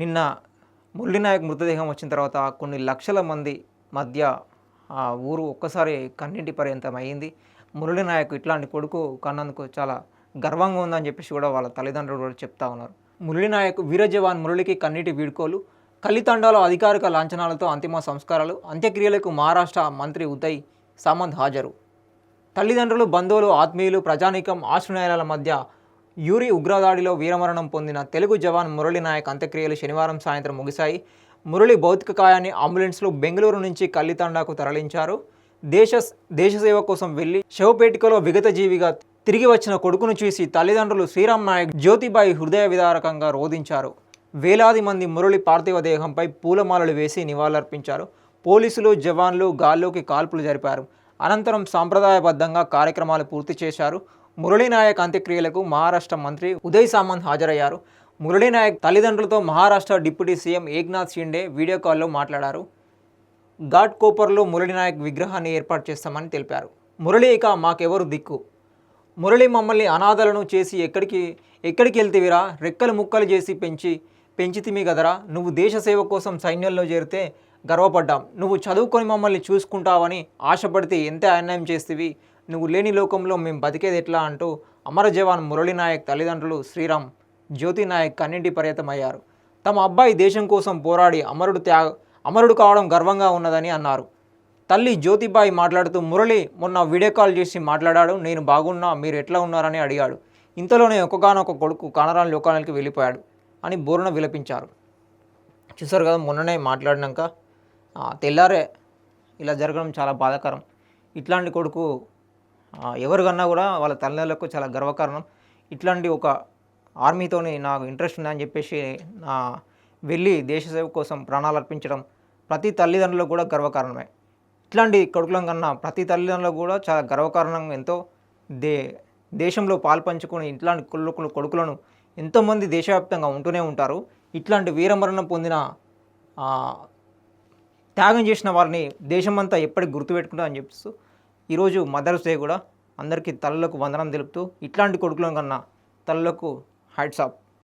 నిన్న మురళీనాయక్ మృతదేహం వచ్చిన తర్వాత కొన్ని లక్షల మంది మధ్య ఆ ఊరు ఒక్కసారి కన్నింటి పర్యంతం అయ్యింది. మురళీనాయక్ ఇట్లాంటి కొడుకు కన్నందుకు చాలా గర్వంగా ఉందని చెప్పేసి కూడా వాళ్ళ తల్లిదండ్రులు కూడా చెప్తా ఉన్నారు. మురళీనాయక్ వీర జవాన్ మురళికి కన్నీటి వీడ్కోలు కలితండాలో అధికారిక లాంఛనాలతో అంతిమ సంస్కారాలు అంత్యక్రియలకు మహారాష్ట్ర మంత్రి ఉదయ్ సామంత్ హాజరు. తల్లిదండ్రులు బంధువులు ఆత్మీయులు ప్రజానీకం ఆశ్రయాల మధ్య యూరి ఉగ్రదాడిలో వీరమరణం పొందిన తెలుగు జవాన్ మురళి నాయక్ అంత్యక్రియలు శనివారం సాయంత్రం ముగిశాయి. మురళి భౌతిక కాయాన్ని అంబులెన్స్లో బెంగళూరు నుంచి కల్లితండాకు తరలించారు. దేశ దేశ సేవ కోసం వెళ్ళి శవపేటికలో విగత జీవిగా తిరిగి వచ్చిన కొడుకును చూసి తల్లిదండ్రులు శ్రీరామ్ నాయక్ జ్యోతిబాయి హృదయ విదారకంగా రోధించారు. వేలాది మంది మురళి పార్థివ దేహంపై పూలమాలలు వేసి నివాళులర్పించారు. పోలీసులు జవాన్లు గాల్లోకి కాల్పులు జరిపారు. అనంతరం సాంప్రదాయబద్ధంగా కార్యక్రమాలు పూర్తి చేశారు. మురళీనాయక్ అంత్యక్రియలకు మహారాష్ట్ర మంత్రి ఉదయ్ సామంత్ హాజరయ్యారు. మురళీనాయక్ తల్లిదండ్రులతో Maharashtra deputy CM Eknath Shinde video కాల్లో మాట్లాడారు. ఘాట్ కోపర్లో మురళీనాయక్ విగ్రహాన్ని ఏర్పాటు చేస్తామని తెలిపారు. మురళి ఇక మాకెవరు దిక్కు? మురళి మమ్మల్ని అనాథలను చేసి ఎక్కడికి ఎక్కడికి వెళ్తేవిరా? రెక్కలు ముక్కలు చేసి పెంచి పెంచితిమి కదరా? నువ్వు దేశ సేవ కోసం సైన్యంలో చేరితే గర్వపడ్డాం. నువ్వు చదువుకొని మమ్మల్ని చూసుకుంటావని ఆశపడితే ఎంత అన్యాయం చేస్తేవి? నువ్వు లేని లోకంలో మేము బతికేది ఎట్లా అంటూ అమర జవాన్ మురళీ నాయక్ తల్లిదండ్రులు శ్రీరామ్ జ్యోతి నాయక్ కన్నింటి పర్యతమయ్యారు. తమ అబ్బాయి దేశం కోసం పోరాడి అమరుడు త్యాగ అమరుడు కావడం గర్వంగా ఉన్నదని అన్నారు. తల్లి జ్యోతిబాయి మాట్లాడుతూ మురళి మొన్న వీడియో కాల్ చేసి మాట్లాడాడు నేను బాగున్నా మీరు ఎట్లా ఉన్నారని అడిగాడు. ఇంతలోనే ఒక్కగానొక కొడుకు కానరాని లోకానికి వెళ్ళిపోయాడు అని బోరున విలపించారు. చూసారు కదా మొన్ననే మాట్లాడినాక తెల్లారే ఇలా జరగడం చాలా బాధాకరం. ఇట్లాంటి కొడుకు ఎవరికన్నా కూడా వాళ్ళ తల్లిదండ్రులకు చాలా గర్వకారణం. ఇట్లాంటి ఒక ఆర్మీతోని నాకు ఇంట్రెస్ట్ ఉందని చెప్పేసి నా వెళ్ళి దేశ సేవ కోసం ప్రాణాలు అర్పించడం ప్రతి తల్లిదండ్రులకు కూడా గర్వకారణమే. ఇట్లాంటి కొడుకులం కన్నా ప్రతి తల్లిదండ్రులకు కూడా చాలా గర్వకారణం ఎంతో. దే దేశంలో పాల్పంచుకొని ఇట్లాంటి కొడుకులు కొడుకులను ఎంతోమంది దేశవ్యాప్తంగా ఉంటూనే ఉంటారు. ఇట్లాంటి వీరమరణం పొందిన త్యాగం చేసిన వారిని దేశమంతా ఎప్పటికి గుర్తుపెట్టుకుంటా అని చెప్తూ ఈరోజు మదర్స్ డే కూడా అందరికీ తలలకు వందనం తెలుపుతూ ఇట్లాంటి కొడుకులను కన్నా తలలకు హ్యాట్సాప్